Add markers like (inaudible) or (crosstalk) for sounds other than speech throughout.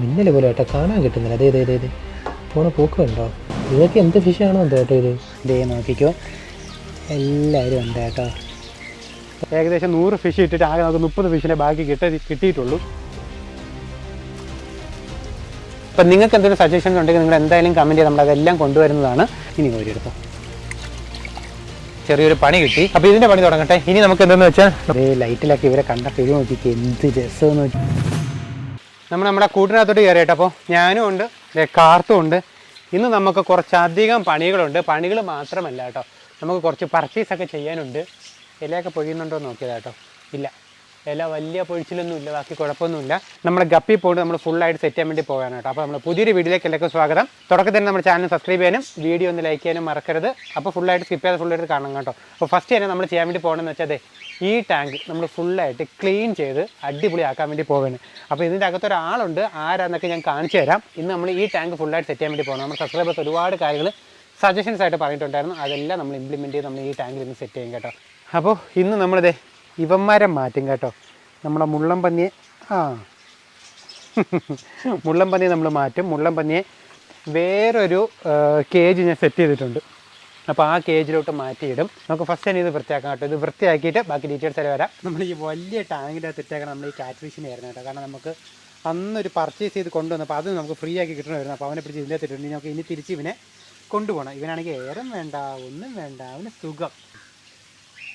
മിന്നൽ പോലെ കേട്ടോ കാണാൻ കിട്ടുന്നില്ല. അതെ അതെ അതെ അതെ പോണ പോക്ക് ഉണ്ടോ ഇതൊക്കെ എന്ത് ഫിഷാണോ എന്തോ കേട്ടോ ഇത്? ഇതേ നോക്കിക്കോ. എല്ലാവരും ഉണ്ട് കേട്ടോ? ഏകദേശം നൂറ് ഫിഷ് ഇട്ടിട്ട് ആകെ നമുക്ക് മുപ്പത് ഫിഷിനെ ബാക്കി കിട്ടി കിട്ടിയിട്ടുള്ളൂ. അപ്പം നിങ്ങൾക്ക് എന്തെങ്കിലും സജഷൻസ് ഉണ്ടെങ്കിൽ നിങ്ങൾ എന്തായാലും കമന്റ് ചെയ്ത് നമ്മൾ അതെല്ലാം കൊണ്ടുവരുന്നതാണ്. ഇനി ഒരു എടുത്തോ. ചെറിയൊരു പണി കിട്ടി. അപ്പോൾ ഇതിന്റെ പണി തുടങ്ങട്ടെ. ഇനി നമുക്ക് എന്തെന്ന് വെച്ചാൽ ലൈറ്റിലൊക്കെ ഇവരെ കണ്ടപ്പോൾ ഇത് നോക്കിയിട്ട് എന്ത് രസമെന്ന് നോക്കി നമ്മൾ നമ്മുടെ കൂട്ടിനകത്തോട്ട് കയറിയിട്ട് അപ്പോൾ ഞാനും ഉണ്ട്. കാർത്തും ഉണ്ട്. ഇന്ന് നമുക്ക് കുറച്ചധികം പണികളുണ്ട്. പണികൾ മാത്രമല്ല കേട്ടോ. നമുക്ക് കുറച്ച് പർച്ചേസ് ഒക്കെ ചെയ്യാനുണ്ട്. ഇലയൊക്കെ പൊഴിയുന്നുണ്ടോ എന്ന് നോക്കിയതാ കേട്ടോ. ഇല്ല. ഇല വലിയ പൊഴിച്ചിലൊന്നും ഇല്ല ബാക്കി കുഴപ്പമൊന്നുമില്ല നമ്മുടെ ഗപ്പി പോയിട്ട് നമ്മൾ ഫുള്ളായിട്ട് സെറ്റ് ചെയ്യാൻ വേണ്ടി പോകാനാണ് കേട്ടോ. അപ്പോൾ നമ്മൾ പുതിയൊരു വീഡിയോയിലേക്ക് എല്ലാവർക്കും സ്വാഗതം. തുടക്കത്തിൽ തന്നെ നമ്മുടെ ചാനൽ സബ്സ്ക്രൈബ് ചെയ്യാനും വീഡിയോ ഒന്ന് ലൈക്ക് ചെയ്യാനും മറക്കരുത്. അപ്പോൾ ഫുള്ളായിട്ട് സ്കിപ്പ് ഫുൾ ഫുള്ളായിട്ട് കാണണം കേട്ടോ. അപ്പോൾ ഫസ്റ്റ് തന്നെ നമ്മൾ ചെയ്യാൻ വേണ്ടി പോകണമെന്ന് വെച്ചാൽ അതെ ഈ ടാങ്ക് നമ്മൾ ഫുള്ളായിട്ട് ക്ലീൻ ചെയ്ത് അടിപൊളിയാക്കാൻ വേണ്ടി പോവുകയാണ്. അപ്പോൾ ഇതിന്റെ അകത്ത് ഒരാളുണ്ട് ആരാന്നൊക്കെ ഞാൻ കാണിച്ചു തരാം. ഇന്ന് നമ്മൾ ഈ ടാങ്ക് ഫുള്ളായിട്ട് സെറ്റ് ചെയ്യാൻ വേണ്ടി പോകണം നമ്മുടെ സബ്സ്ക്രൈബേഴ്സ് ഒരുപാട് കാര്യങ്ങൾ സജഷൻസ് ആയിട്ട് പറഞ്ഞിട്ടുണ്ടായിരുന്നു. അതെല്ലാം നമ്മൾ ഇംപ്ലിമെന്റ് ചെയ്ത് നമ്മൾ ഈ ടാങ്കിൽ ഇന്ന് സെറ്റ് ചെയ്യും കേട്ടോ. അപ്പോൾ ഇന്ന് നമ്മളിത് ഇവന്മാരെ മാറ്റും കേട്ടോ. നമ്മളെ മുള്ളം പന്നിയെ ആ. മുള്ളം പന്നിയെ നമ്മൾ മാറ്റും. മുള്ളം പന്നിയെ വേറൊരു കേജ് ഞാൻ സെറ്റ് ചെയ്തിട്ടുണ്ട്. അപ്പോൾ ആ കേജിലോട്ട് മാറ്റിയിടും. നമുക്ക് ഫസ്റ്റ് തന്നെ ഇത് വൃത്തിയാക്കാം കേട്ടോ. ഇത് വൃത്തിയാക്കിയിട്ട് ബാക്കി ഡീറ്റെയിൽസ് വരെ വരാം. നമ്മൾ ഈ വലിയ ടാങ്കിന്റെ അകത്ത് നമ്മൾ ഈ കാറ്റ് ഫിഷിനെ ആയിരുന്നു കേട്ടോ. കാരണം നമുക്ക് അന്നൊരു പർച്ചേസ് ചെയ്ത് കൊണ്ടുവന്നപ്പോൾ അത് നമുക്ക് ഫ്രീ ആക്കി കിട്ടണമായിരുന്നു. അപ്പോൾ അവനെ പിടിച്ച് ഇതിന്റെ അകത്തിട്ടുണ്ട് നമുക്ക് ഇനി തിരിച്ച് ഇവനെ കൊണ്ടുപോകണം. ഇവനാണെങ്കിൽ ഏറെ വേണ്ട ഒന്നും വേണ്ട. അവന് സുഖം.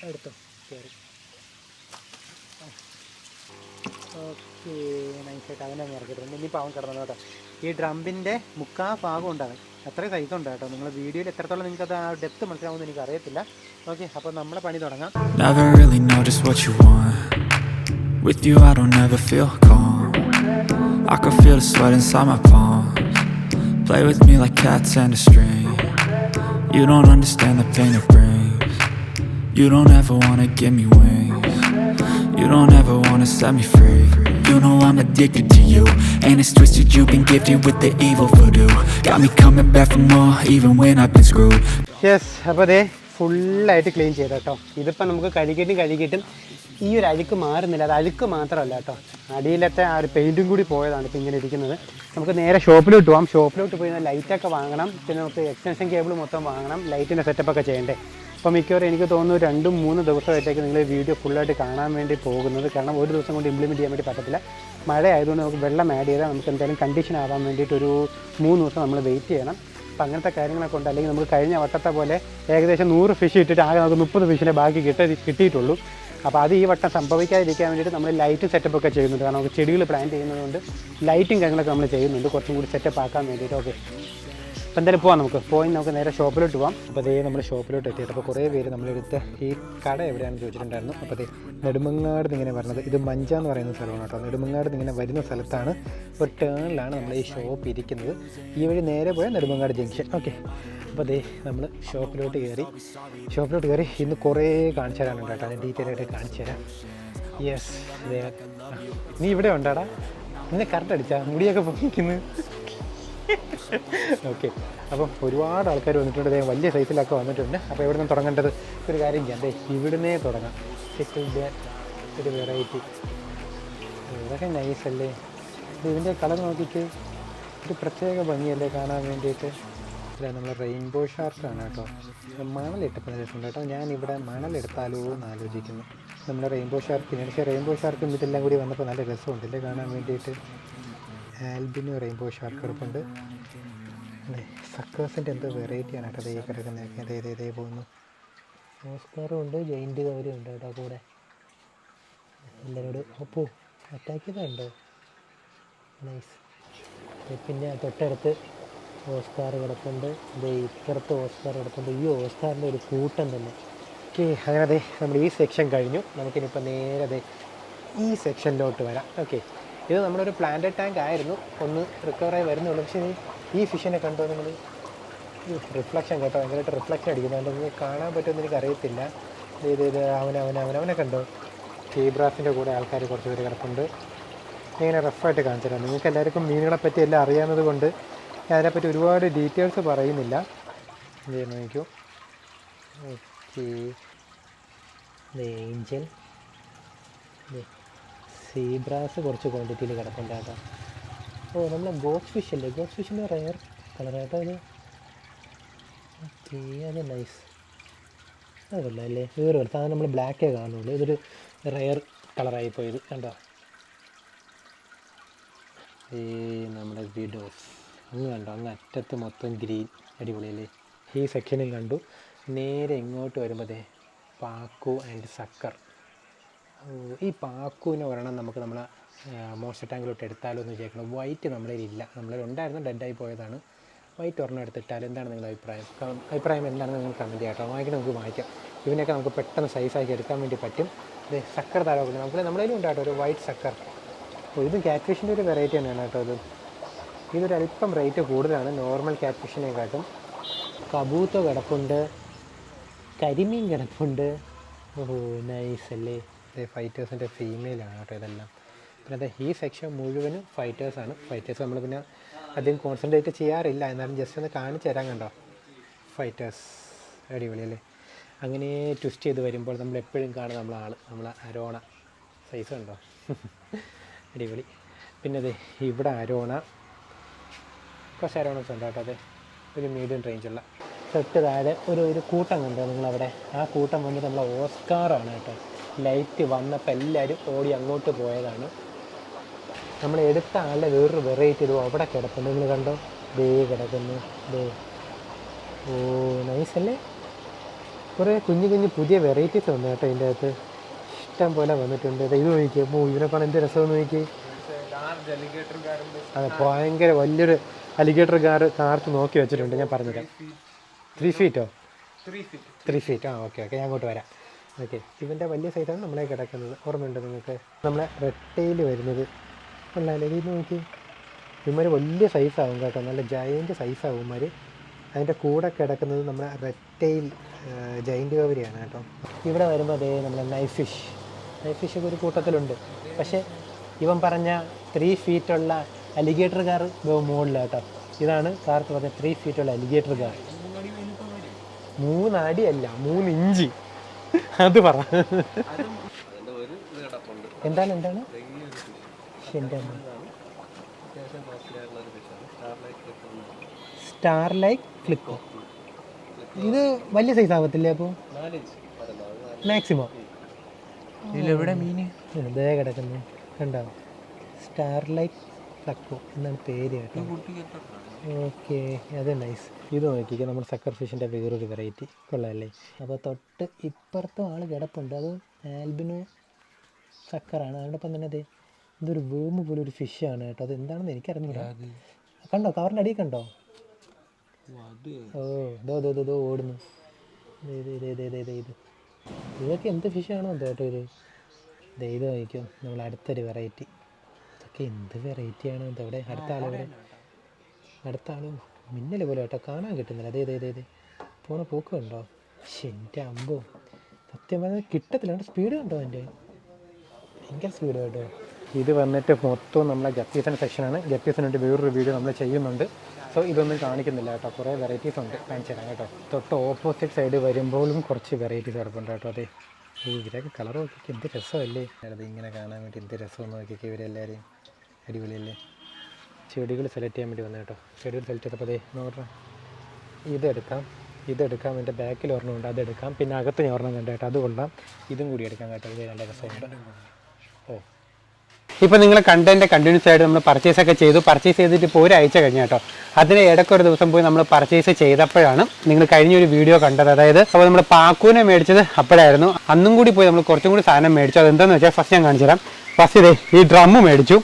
എടുത്തോ കയറി ഓക്കെ നൈസായിട്ട് അവനെ ഇറക്കിയിട്ടുണ്ട് ഇനിയിപ്പോൾ അവൻ കിടന്നത് കേട്ടോ ഈ ഡ്രമ്പിന്റെ മുക്കാ ഭാഗം ഉണ്ടാവും സൈസ് ഉണ്ട് കേട്ടോ നിങ്ങൾ വീഡിയോയിൽ എത്രത്തോളം നിങ്ങൾക്ക് അത് ആ ഡെപ്ത് മനസ്സിലാവുമെന്ന് എനിക്ക് അറിയത്തില്ല ഓക്കെ അപ്പോൾ നമ്മളെ പണി തുടങ്ങാം. With you, I don't ever feel calm. I can feel the sweat inside my palms. Play with me like cats and a string. You don't understand the pain it brings. You don't ever wanna give me wings. You don't ever wanna set me free. You know I'm addicted to you. And it's twisted, you've been gifted with the evil voodoo. Got me coming back for more, even when I've been screwed. Yes, അപ്പോൾ അതെ ഫുള്ളായിട്ട് clean ചെയ്ത് കേട്ടോ ഇതിപ്പോൾ നമുക്ക് കഴുകിയിട്ടും കഴുകിയിട്ടും ഈ ഒരു അഴുക്ക് മാറുന്നില്ല അത് അഴുക്ക് മാത്രമല്ല കേട്ടോ അടിയിലത്തെ ആ ഒരു പെയിന്റും കൂടി പോയതാണ് ഇപ്പോൾ ഇങ്ങനെ ഇരിക്കുന്നത് നമുക്ക് നേരെ ഷോപ്പിലോട്ട് പോകാം ഷോപ്പിലോട്ട് പോയി ലൈറ്റൊക്കെ വാങ്ങണം പിന്നെ നമുക്ക് എക്സ്റ്റൻഷൻ കേബിൾ മൊത്തം വാങ്ങണം ലൈറ്റിന്റെ സെറ്റപ്പൊക്കെ ചെയ്യണ്ടേ അപ്പോൾ മിക്കവാറും എനിക്ക് തോന്നുന്നു രണ്ടും മൂന്ന് ദിവസമായിട്ടേക്ക് നിങ്ങൾ വീഡിയോ ഫുള്ളായിട്ട് കാണാൻ വേണ്ടി പോകുന്നത്. കാരണം ഒരു ദിവസം കൊണ്ട് ഇംപ്ലിമെന്റ് ചെയ്യാൻ വേണ്ടി പറ്റത്തില്ല. മഴ ആയതുകൊണ്ട് നമുക്ക് വെള്ളം ആഡ് ചെയ്താൽ നമുക്ക് എന്തായാലും കണ്ടീഷൻ ആവാൻ വേണ്ടിയിട്ട് ഒരു മൂന്ന് ദിവസം നമ്മൾ വെയിറ്റ് ചെയ്യണം. അപ്പം അങ്ങനത്തെ കാര്യങ്ങളൊക്കെ ഉണ്ട് അല്ലെങ്കിൽ നമുക്ക് കഴിഞ്ഞ വട്ടത്തെ പോലെ ഏകദേശം നൂറ് ഫിഷ് ഇട്ടിട്ട് ആകെ നമുക്ക് മുപ്പത് ഫിഷിനെ ബാക്കി കിട്ട കിട്ടിയിട്ടുള്ളൂ. അപ്പോൾ അത് ഈ വട്ടം സംഭവിക്കാതിരിക്കാൻ വേണ്ടിയിട്ട് നമ്മൾ ലൈറ്റ് സെറ്റപ്പ് ഒക്കെ ചെയ്യുന്നുണ്ട്. കാരണം നമുക്ക് ചെടികൾ പ്ലാൻ ചെയ്യുന്നതുകൊണ്ട് ലൈറ്റും കാര്യങ്ങളൊക്കെ നമ്മൾ ചെയ്യുന്നുണ്ട്. കുറച്ചും കൂടി സെറ്റപ്പ് ആക്കാൻ വേണ്ടിയിട്ട്. ഓക്കെ അപ്പോൾ എന്തായാലും പോവാം നമുക്ക്. പോയി നമുക്ക് നേരെ ഷോപ്പിലോട്ട് പോവാം. അപ്പോൾ അതേ നമ്മൾ ഷോപ്പിലോട്ട് എത്തിയിട്ട് അപ്പോൾ കുറേ പേര് നമ്മളെടുത്ത് ഈ കട എവിടെയാണെന്ന് ചോദിച്ചിട്ടുണ്ടായിരുന്നു. അപ്പോൾ അതേ നെടുമങ്ങാട് ഇങ്ങനെ പറഞ്ഞത് ഇത് മഞ്ച എന്ന് പറയുന്ന സ്ഥലമാണ് കേട്ടോ. നെടുമങ്ങാട് ഇങ്ങനെ വരുന്ന സ്ഥലത്താണ് ഒരു ടേണിലാണ് നമ്മൾ ഈ ഷോപ്പ് ഇരിക്കുന്നത്. ഈ വഴി നേരെ പോയാൽ നെടുമങ്ങാട് ജംഗ്ഷൻ. ഓക്കെ. അപ്പോൾ അതേ നമ്മൾ ഷോപ്പിലോട്ട് കയറി. ഷോപ്പിലോട്ട് കയറി. ഇന്ന് കുറേ കാണിച്ചു തരാനുണ്ട് കേട്ടോ. ഡീറ്റെയിൽ ആയിട്ട് കാണിച്ചു തരാം. യെസ് നീ ഇവിടെ ഉണ്ടാടാ. നിന്നെ കറക്റ്റ് അടിച്ചാ. മുടിയൊക്കെ പൊങ്ങിക്കുന്നു. ഓക്കെ അപ്പം ഒരുപാട് ആൾക്കാർ വന്നിട്ടുണ്ട്. ദേ വലിയ സൈസിലൊക്കെ വന്നിട്ടുണ്ട്. അപ്പോൾ എവിടെ നിന്ന് തുടങ്ങേണ്ടത്? ഒരു കാര്യം ചെയ്യാം. അതെ ഇവിടുന്നേ തുടങ്ങാം. ചിക്കിൾഡ് ഒരു വെറൈറ്റി ഇതൊക്കെ നൈസല്ലേ ഇതിന്റെ കളർ നോക്കിയിട്ട് ഒരു പ്രത്യേക ഭംഗിയല്ലേ കാണാൻ വേണ്ടിയിട്ട്. അല്ല നമ്മൾ റെയിൻബോ ഷാർക്കാണ് കേട്ടോ. മണലിട്ട് രസമുണ്ട് കേട്ടോ. ഞാനിവിടെ ഇവിടെ മണലെടുത്താലോ എന്ന് ആലോചിക്കുന്നു. നമ്മുടെ റെയിൻബോ ഷാർക്കിന് പക്ഷേ റെയിൻബോ ഷാർക്കും ഇതെല്ലാം കൂടി വന്നപ്പോൾ നല്ല രസമുണ്ടല്ലേ കാണാൻ വേണ്ടിയിട്ട്? ആൽബിനോ റെയിൻബോ ഷാർക്ക് എടുപ്പുണ്ട് അതെ സക്കേഴ്സിന്റെ എന്തോ വെറൈറ്റിയാണ് കേട്ടോ ഈ കിടക്കുന്നത്. അതേ ഇതേ ഇതേ പോകുന്നു. ഓസ്കാറും ഉണ്ട് ജയിന്റ് കവരും ഉണ്ട് കേട്ടോ കൂടെ. എല്ലാവരോട് ഒപ്പോ അറ്റാക്ക് ചെയ്തുണ്ടോ നൈസ് പിന്നെ തൊട്ടടുത്ത് ഓസ്കാർ കിടപ്പുണ്ട്. ഇതേ ഇപ്പുറത്ത് ഓസ്കാർ കിടപ്പുണ്ട്. ഈ ഓസ്കാറിന്റെ ഒരു കൂട്ടം തന്നെ. ഓക്കെ അങ്ങനെ അതെ നമ്മൾ ഈ സെക്ഷൻ കഴിഞ്ഞു. നമുക്കിനിപ്പോൾ നേരെ ഈ സെക്ഷനിലോട്ട് വരാം. ഓക്കെ. ഇത് നമ്മുടെ ഒരു പ്ലാന്റഡ് ടാങ്ക് ആയിരുന്നു. ഒന്ന് റിക്കവറായി വരുന്നുള്ളൂ. പക്ഷേ ഈ- ഫിഷിനെ കണ്ടോ നിങ്ങൾ? റിഫ്ലക്ഷൻ കേട്ടോ. ഭയങ്കരമായിട്ട് റിഫ്ലക്ഷൻ അടിക്കുന്നുണ്ട് നിങ്ങൾക്ക് കാണാൻ പറ്റുമെന്ന് എനിക്ക് അറിയത്തില്ല ഇത് ഇത് അവൻ അവൻ അവനെ കണ്ടോ? കീബ്രാസിന്റെ കൂടെ ആൾക്കാർ കുറച്ച് പേര് കിടപ്പുണ്ട്. ഇങ്ങനെ റഫായിട്ട് കാണിച്ചു തരാം നിങ്ങൾക്ക് എല്ലാവർക്കും മീനുകളെപ്പറ്റി എല്ലാം അറിയാവുന്നത് കൊണ്ട് അതിനെപ്പറ്റി ഒരുപാട് ഡീറ്റെയിൽസ് പറയുന്നില്ല. എന്ത് ചെയ്യുന്നു നോക്കൂ ഓക്കെ ഏഞ്ചൽ സീബ്രാസ് കുറച്ച് ക്വാണ്ടിറ്റിയിൽ കിടപ്പുണ്ട് കേട്ടോ. ഓ നമ്മളെ ഗോഡ് ഫിഷ് അല്ലേ? ഗോഡ് ഫിഷിന്റെ റയർ കളറായിട്ടോ ഇത്. ഓക്കെ അത് നൈസ് അത് കൊള്ളാം അല്ലേ? വേറെ സാധനം നമ്മൾ ബ്ലാക്കേ കാണുള്ളൂ. ഇതൊരു റയർ കളറായി പോയത് കണ്ടോ? ഈ നമ്മുടെ വിഡോസ് അങ്ങ് കണ്ടോ? അങ്ങ് അറ്റത്ത് മൊത്തം ഗ്രീൻ അടിപൊളിയല്ലേ? ഈ സെക്ഷനിൽ കണ്ടു. നേരെ ഇങ്ങോട്ട് വരുമ്പോഴേ പാക്കു ആൻഡ് സക്കർ ഈ പാക്കുവിനെ ഒരെണ്ണം നമുക്ക് നമ്മളെ മോസ്റ്റർ ടാങ്കിലോട്ട് എടുത്താലോ എന്ന് വിചാരിക്കണം വൈറ്റ് നമ്മളിൽ ഉണ്ടായിരുന്നു ഡെഡായി പോയതാണ്. വൈറ്റ് ഒരെണ്ണം എടുത്തിട്ടാൽ എന്താണ് നിങ്ങളുടെ അഭിപ്രായം? അഭിപ്രായം എന്താണെന്ന് നിങ്ങൾ കമന്റ് ചെയ്യാം കേട്ടോ വാങ്ങിക്കണം നമുക്ക് വാങ്ങിക്കാം ഇതിനൊക്കെ നമുക്ക് പെട്ടെന്ന് സൈസാക്കി എടുക്കാൻ വേണ്ടി പറ്റും. ഇത് സക്കർ താരമൊക്കെ നമുക്ക് നമ്മളതിലും ഉണ്ടായിട്ടോ ഒരു വൈറ്റ് സക്കർ ഇത് ക്യാറ്റ്ഫിഷിന്റെ ഒരു വെറൈറ്റി തന്നെയാണ് കേട്ടോ ഇത്. ഇതൊരു അല്പം റേറ്റ് കൂടുതലാണ്. നോർമൽ ക്യാറ്റ്ഫിഷിനെ കാട്ടും കബൂത്ത കിടപ്പുണ്ട്. കരിമീൻ കിടപ്പുണ്ട്. ഓ നൈസ് അല്ലേ? ഫൈറ്റേഴ്സിന്റെ ഫീമെയിലാണ് കേട്ടോ ഇതെല്ലാം. പിന്നെ അത് ഈ സെക്ഷൻ മുഴുവനും ഫൈറ്റേഴ്സാണ് ഫൈറ്റേഴ്സ് നമ്മൾ പിന്നെ അധികം കോൺസെൻട്രേറ്റ് ചെയ്യാറില്ല. എന്നാലും ജസ്റ്റ് ഒന്ന് കാണിച്ചു തരാൻ കണ്ടോ? ഫൈറ്റേഴ്സ് അടിപൊളി അല്ലേ? അങ്ങനെ ട്വിസ്റ്റ് ചെയ്ത് വരുമ്പോൾ നമ്മൾ എപ്പോഴും കാണും നമ്മളെ ആൾ നമ്മളെ അരോണ. സൈസ് കണ്ടോ? (laughs) അടിപൊളി. പിന്നെ അതെ ഇവിടെ അരോണ. കുറച്ച് അരോണസ് ഉണ്ട് കേട്ടോ അതെ ഒരു മീഡിയം റേഞ്ചുള്ള തൊട്ട് താഴെ ഒരു ഒരു കൂട്ടം കണ്ടോ നിങ്ങളവിടെ? ആ കൂട്ടം വന്നിട്ട് നമ്മളെ ഓസ്കാറാണ് കേട്ടോ. ലൈറ്റ് വന്നപ്പോൾ എല്ലാവരും ഓടി അങ്ങോട്ട് പോയതാണ്. നമ്മൾ എടുത്ത ആളുടെ വേറൊരു വെറൈറ്റി ഇത് അവിടെ കിടപ്പുണ്ട്. നിങ്ങൾ കണ്ടോ? ദേ കിടക്കുന്നു. ദേ. ഓ നൈസ് അല്ലേ? കുറേ കുഞ്ഞു കുഞ്ഞു പുതിയ വെറൈറ്റീസ് വന്നു കേട്ടോ ഇതിന്റെ അകത്ത്. ഇഷ്ടം പോലെ വന്നിട്ടുണ്ട്. ഇത് നോക്കിയേ മോ ഇതിനെ കാണാൻ എന്ത് രസമെന്ന് നോക്കിയേ അതെ ഭയങ്കര വലിയൊരു അലിഗേറ്റർ കാർ കാർത്ത് നോക്കി വെച്ചിട്ടുണ്ട്. ഞാൻ പറഞ്ഞുതരാം. ത്രീ ഫീറ്റോ ത്രീ ഫീറ്റ് ആ ഓക്കെ ഓക്കെ. ഞാൻ അങ്ങോട്ട് വരാം. ഓക്കെ ഇവന്റെ വലിയ സൈസാണ് നമ്മളെ കിടക്കുന്നത്. ഓർമ്മയുണ്ട് നിങ്ങൾക്ക്? നമ്മളെ റെട്ടയിൽ വരുന്നത്. കൊള്ളാല്ലേ ഇത് നോക്കി. ഇവന്മാർ വലിയ സൈസാവും കേട്ടോ. നല്ല ജയന്റ് സൈസാവും ഇവന്മാർ അതിന്റെ കൂടെ കിടക്കുന്നത് നമ്മുടെ റെറ്റെയിൽ ജയിന്റ് കവരിയാണ് കേട്ടോ. ഇവിടെ വരുമ്പോൾ അതേ നമ്മളെ നൈഫ് ഫിഷ് നൈഫ് ഫിഷ് ഒരു കൂട്ടത്തിലുണ്ട്. പക്ഷേ ഇവൻ പറഞ്ഞ ത്രീ ഫീറ്റുള്ള അലിഗേറ്റർ കാർ മുകളിലാണ് കേട്ടോ. ഇതാണ് കാർത്ത് പറഞ്ഞ ത്രീ ഫീറ്റുള്ള അലിഗേറ്റർ കാർ മൂന്നടിയല്ല മൂന്ന് ഇഞ്ച്. അത് പറ. എന്താണ് എന്താണ്. സ്റ്റാർ ലൈക്ക് ഫ്ലിപ്പ് ഇത് വലിയ സൈസ് ആവത്തില്ലേ അപ്പോൾ മാക്സിമം ഇതിലെവിടെ മീന്? ഇതേ കിടക്കുന്നു. കണ്ടോ? സ്റ്റാർ ലൈറ്റ് ഫ്ലക്കോ എന്നാണ് പേര് കേട്ടോ. ഓക്കെ അത് നൈസ് ഇത് നോക്കിക്കുക നമ്മുടെ സക്കർ ഫിഷിന്റെ വേറൊരു വെറൈറ്റി കൊള്ളാമല്ലേ അപ്പോൾ തൊട്ട് ഇപ്പുറത്തും ആൾ കിടപ്പുണ്ട്. അത് ആൽബിനോ സക്കറാണ് അതോടൊപ്പം തന്നെ അതെ ഇതൊരു വേമ് പോലെ ഒരു ഫിഷാണ് കേട്ടോ. അത് എന്താണെന്ന് എനിക്കറിഞ്ഞില്ല കണ്ടോ? കവറിന്റെ അടിയിൽ കണ്ടോ? ഓ ഇതോ ഇതോ ഇതോ, ഓടുന്നു. ഇത്. ഇതൊക്കെ എന്ത് ഫിഷാണോ എന്തോ കേട്ടോ ഇത്. ഇത് നോക്കിയോ നമ്മൾ അടുത്തൊരു വെറൈറ്റി ഇതൊക്കെ എന്ത് വെറൈറ്റിയാണ് അവിടെ അടുത്ത ആളെവിടെ അടുത്ത ആൾ മിന്നൽ പോലെ കേട്ടോ കാണാൻ കിട്ടുന്നില്ല. അതേ അതേ അതേ അതെ പോണ പോക്ക് കണ്ടോ? എന്റെ അമ്പോ. സത്യം പറഞ്ഞാൽ കിട്ടത്തില്ല. അവിടെ സ്പീഡ് കണ്ടോ എന്റെ ഭയങ്കര സ്പീഡ് കേട്ടോ. ഇത് വന്നിട്ട് മൊത്തം നമ്മളെ ഗപ്പീസൻ സെക്ഷനാണ് ഗപ്പീസനായിട്ട് വേറൊരു വീഡിയോ നമ്മൾ ചെയ്യുന്നുണ്ട്. സോ ഇതൊന്നും കാണിക്കുന്നില്ല കേട്ടോ. കുറേ വെറൈറ്റീസ് ഉണ്ട്. കാണിച്ചു തരാം കേട്ടോ. തൊട്ട് ഓപ്പോസിറ്റ് സൈഡ് വരുമ്പോഴും കുറച്ച് വെറൈറ്റീസ് കിടപ്പുണ്ട് കേട്ടോ. അതെ ഓ ഇവരൊക്കെ കളർ നോക്കിയൊക്കെ എന്ത് രസമല്ലേ? അത് ഇങ്ങനെ കാണാൻ വേണ്ടി എന്ത് രസം നോക്കിയൊക്കെ ഇവരെല്ലാവരെയും അടിപൊളിയല്ലേ? ചെടികൾ സെലക്ട് ചെയ്യാൻ വേണ്ടി വന്നു കേട്ടോ. ചെടികൾ സെലക്ട് ചെയ്തപ്പോൾ അതേ പറഞ്ഞാൽ ഇതെടുക്കാം. ഇതെടുക്കാം. എന്റെ ബാക്കിൽ ഒരെണ്ണം ഉണ്ട്. അതെടുക്കാം. പിന്നെ അകത്ത് ഞാൻ ഒരെണ്ണം കണ്ടു കേട്ടോ. അത് ഇതും കൂടി എടുക്കാം കേട്ടോ. ഇത് നല്ല രസമുണ്ട്. ഓ. ഇപ്പം നിങ്ങൾ കണ്ടതിന്റെ കണ്ടിന്യൂസ് ആയിട്ട് നമ്മൾ പർച്ചേസ് ഒക്കെ ചെയ്തു. പർച്ചേസ് ചെയ്തിട്ട് ഇപ്പോൾ ഒരാഴ്ച കഴിഞ്ഞ കേട്ടോ. അതിന് ഇടയ്ക്കൊരു ദിവസം പോയി നമ്മൾ പർച്ചേസ് ചെയ്തപ്പോഴാണ് നിങ്ങൾ കഴിഞ്ഞൊരു വീഡിയോ കണ്ടത്. അതായത് അപ്പോൾ നമ്മൾ പാക്കൂനെ മേടിച്ചത് അപ്പോഴായിരുന്നു. അന്നും കൂടി പോയി നമ്മൾ കുറച്ചും കൂടി സാധനം മേടിച്ചു. അതെന്താണെന്ന് വെച്ചാൽ ഫസ്റ്റ് ഞാൻ കാണിച്ചു തരാം ഫസ്റ്റ് ഇതേ ഈ ഡ്രമ്മ് മേടിച്ചു.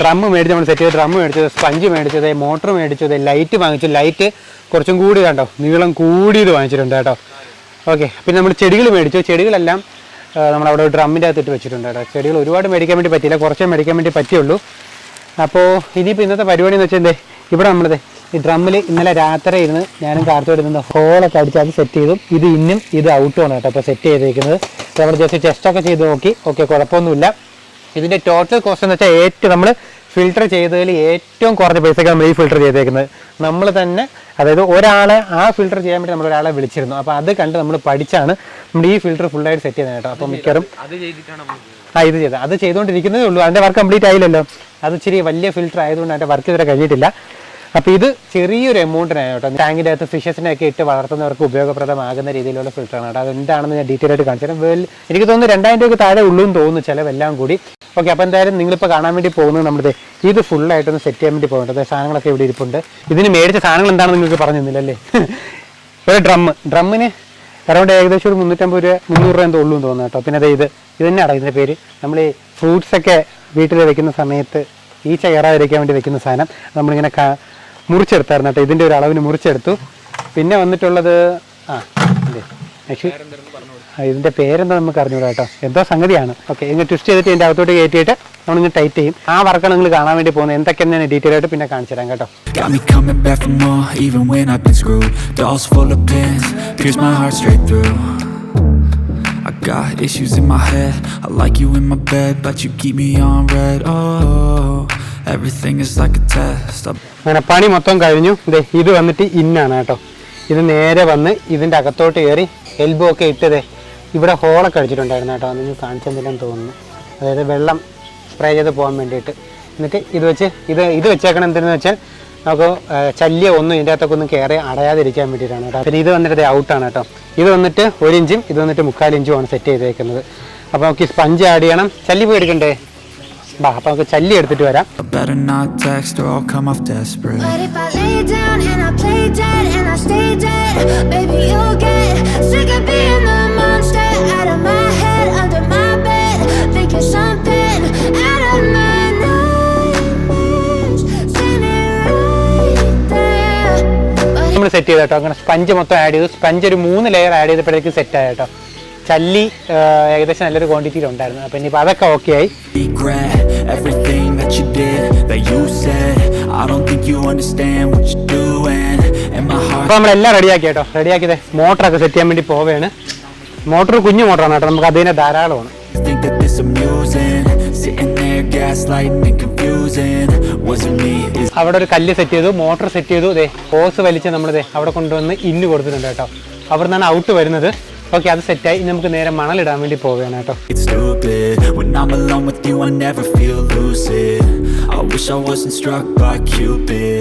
ഡ്രം മേടിച്ച് നമ്മൾ സെറ്റ് ചെയ്ത് ഡ്രം മേടിച്ചത് സ്പഞ്ച് മേടിച്ചത് മോട്ടർ മേടിച്ചത് ലൈറ്റ് വാങ്ങിച്ചു. ലൈറ്റ് കുറച്ചും കൂടി കണ്ടോ? നീളം കൂടിയത് വാങ്ങിച്ചിട്ടുണ്ട് കേട്ടോ. ഓക്കെ പിന്നെ നമ്മൾ ചെടികൾ മേടിച്ചു. ചെടികളെല്ലാം നമ്മളവിടെ ഡ്രമ്മിന്റെ അകത്തിട്ട് വെച്ചിട്ടുണ്ട് കേട്ടോ. ചെടികൾ ഒരുപാട് മേടിക്കാൻ വേണ്ടി പറ്റിയില്ല കുറച്ചേ മേടിക്കാൻ വേണ്ടി പറ്റിയുള്ളൂ. അപ്പോൾ ഇനിയിപ്പോൾ ഇന്നത്തെ പരിപാടി എന്ന് വെച്ചാൽ ഇവിടെ നമ്മളത് ഈ ഡ്രമ്മിൽ ഇന്നലെ രാത്രി ഇരുന്ന് ഞാനും കാർത്തോട് ഇരുന്ന് ഹോളൊക്കെ അടിച്ച് അത് സെറ്റ് ചെയ്തു. ഇത് ഇന്നും ഇത് ഔട്ടുമാണ് കേട്ടോ. അപ്പോൾ സെറ്റ് ചെയ്തേക്കുന്നത്. നമ്മൾ ജസ്റ്റ് ടെസ്റ്റൊക്കെ ചെയ്ത് നോക്കി. ഓക്കെ കുഴപ്പമൊന്നുമില്ല. ഇതിന്റെ ടോട്ടൽ കോസ്റ്റ് എന്ന് വെച്ചാൽ ഏറ്റവും നമ്മൾ ഫിൽട്ടർ ചെയ്തതിൽ ഏറ്റവും കുറഞ്ഞ പൈസക്ക് നമ്മൾ ഈ ഫിൽട്ടർ ചെയ്തേക്കുന്നത്. നമ്മൾ തന്നെ അതായത് ഒരാളെ ആ ഫിൽട്ടർ ചെയ്യാൻ വേണ്ടി നമ്മൾ ഒരാളെ വിളിച്ചിരുന്നു. അപ്പോൾ അത് കണ്ട് നമ്മൾ പഠിച്ചാണ് നമ്മൾ ഈ ഫിൽട്ടർ ഫുള്ളായിട്ട് സെറ്റ് ചെയ്യുന്നത് കേട്ടോ. അപ്പോൾ മിക്കറും ആ ഇത് ചെയ്തത്. അത് ചെയ്തുകൊണ്ടിരിക്കുന്നതേ ഉള്ളൂ. അതിന്റെ വർക്ക് കംപ്ലീറ്റ് ആയില്ലല്ലോ. അത് ഇച്ചിരി വലിയ ഫിൽറ്റർ ആയതുകൊണ്ട് അതിന്റെ വർക്ക് ഇതുവരെ കഴിഞ്ഞിട്ടില്ല. അപ്പോൾ ഇത് ചെറിയൊരു എമൗണ്ടിനാണ് കേട്ടോ. ടാങ്കിന്റെ അകത്ത് ഫിഷസിനെ ഒക്കെ ഇട്ട് വളർത്തുന്നവർക്ക് ഉപയോഗപ്രദമാകുന്ന രീതിയിലുള്ള ഫിൽറ്ററാണ് കേട്ടോ. അത് എന്താണെന്ന് ഞാൻ ഡീറ്റെയിൽ ആയിട്ട് കാണിച്ചു തരാം എനിക്ക് തോന്നുന്നു രണ്ടായിരം രൂപയ്ക്ക് താഴെ ഉള്ളൂ എന്ന് തോന്നുന്നു ചിലവെല്ലാം കൂടി. ഓക്കെ അപ്പോൾ എന്തായാലും നിങ്ങളിപ്പോൾ കാണാൻ വേണ്ടി പോകുന്നത് നമ്മുടെ ഇത് ഫുള്ളായിട്ടൊന്ന് സെറ്റ് ചെയ്യാൻ വേണ്ടി പോകുന്നുണ്ട്. അതായത് സാധനങ്ങളൊക്കെ ഇവിടെ ഇരിപ്പുണ്ട്. ഇതിന് മേടിച്ച സാധനങ്ങൾ എന്താണെന്ന് നിങ്ങൾക്ക് പറഞ്ഞു തന്നില്ലല്ലേ? (laughs) ഒരു ഡ്രം ഡ്രമ്മിന് അറൗണ്ട് ഏകദേശം ഒരു മുന്നൂറ്റമ്പത് രൂപ മുന്നൂറ് രൂപ എന്തോ ഉള്ളൂ എന്ന് തോന്നുന്നു കേട്ടോ. പിന്നെ അതെ ഇത് ഇത് തന്നെയാണ് ഇതിന്റെ പേര്. നമ്മൾ ഈ ഫ്രൂട്ട്സൊക്കെ വീട്ടിൽ വെക്കുന്ന സമയത്ത് ഈ ഈച്ച കയറാതിരിക്കാൻ വേണ്ടി വെക്കുന്ന സാധനം. നമ്മളിങ്ങനെ ക മുറിച്ചെടുത്തായിരുന്നു കേട്ടോ. ഇതിന്റെ ഒരു അളവിന് മുറിച്ചെടുത്തു. പിന്നെ വന്നിട്ടുള്ളത് ആ അതെ ഇതിന്റെ പേരെന്താ നമുക്ക് അറിഞ്ഞൂടാ കേട്ടോ എന്തോ സംഗതിയാണ് ഓക്കെ ഇങ്ങനെ ട്വിസ്റ്റ് ചെയ്തിട്ട് ഇതിന്റെ അകത്തോട്ട് കയറ്റിയിട്ട് നമ്മളിങ്ങനെ ടൈറ്റ് ചെയ്യും ആ വർക്കാണ് നിങ്ങൾ കാണാൻ വേണ്ടി പോകുന്നത് എന്തൊക്കെയാണ് ഞാൻ ഡീറ്റെയിൽ ആയിട്ട് പിന്നെ കാണിച്ചു തരാം കേട്ടോ Got me coming back for more, even when I've been screwed. Dolls full of pins, pierce my heart straight through. I got issues in my head. I like you in my bed, but you keep me on red. Oh, everything is like a test. അങ്ങനെ പണി മൊത്തം കഴിഞ്ഞു ദേ ഇത് വന്നിട്ട് ഇന്നാണ് കേട്ടോ ഇത് നേരെ വന്ന് ഇതിന്റെ അകത്തോട്ട് കയറി എൽബോ ഒക്കെ ഇട്ടതേ ഇവിടെ ഹോളൊക്കെ അടിച്ചിട്ടുണ്ടായിരുന്നു കേട്ടോ. അതൊന്നും കാണിച്ചെന്നില്ലെന്ന് തോന്നുന്നു. അതായത് വെള്ളം സ്പ്രേ ചെയ്ത് പോകാൻ വേണ്ടിയിട്ട്. എന്നിട്ട് ഇത് വെച്ച് ഇത് ഇത് വെച്ചേക്കണം എന്തെന്ന് വെച്ചാൽ നമുക്ക് ശല്യം ഒന്നും ഇതിന്റെ അകത്തൊക്കെ ഒന്നും കയറി അടയാതിരിക്കാൻ വേണ്ടിയിട്ടാണ് കേട്ടോ. പിന്നെ ഇത് വന്നിട്ട് ഔട്ടാണ് കേട്ടോ. ഇത് വന്നിട്ട് ഒരു ഇഞ്ചും ഇത് വന്നിട്ട് മുക്കാൽ ആണ് സെറ്റ് ചെയ്തേക്കുന്നത്. അപ്പോൾ നമുക്ക് ഈ സ്പഞ്ച് ആഡ് ചെയ്യണം. ചല്ലി പോയി എടുക്കണ്ടേ? ബാ അപ്പോൾ നമുക്ക് ചല്ലി എടുത്തിട്ട് വരാം. Better not text or I'll come off desperate. But if I lay down and I play dead and I stay dead, baby, you'll get sick of being the set ചെയ്ത് കേട്ടോ അങ്ങനെ സ്പഞ്ച് മൊത്തം ആഡ് ചെയ്തു. Sponge ഒരു മൂന്ന് layer add ചെയ്തപ്പോഴേക്കും set ആയ കേട്ടോ ചല്ലി ഏകദേശം നല്ലൊരു ക്വാണ്ടിറ്റിയിൽ ഉണ്ടായിരുന്നു. അപ്പം ഇനിയിപ്പോൾ അതൊക്കെ ഓക്കെ ആയി. അപ്പോൾ നമ്മളെല്ലാം റെഡിയാക്കി കേട്ടോ. റെഡിയാക്കിയത് മോട്ടറൊക്കെ സെറ്റ് ചെയ്യാൻ വേണ്ടി പോവുകയാണ് മോട്ടർ കുഞ്ഞു മോട്ടറാണ് കേട്ടോ. നമുക്ക് അതിനെ ധാരാളമാണ്. Think that this amusing. Sitting there gaslighting and confusing. അവിടെ ഒരു കല്ല് സെറ്റ് ചെയ്തു മോട്ടോർ സെറ്റ് ചെയ്തു. ദേ ഹോസ് വലിച്ച് നമ്മൾ ദേ അവിടെ കൊണ്ടുവന്ന് ഇന്ന് കൊടുത്തിട്ടുണ്ട് കേട്ടോ. അവിടെ നിന്നാണ് ഔട്ട് വരുന്നത്. ഓക്കെ അത് സെറ്റായി നമുക്ക് നേരെ മണലിടാൻ വേണ്ടി പോവുകയാണ് കേട്ടോ.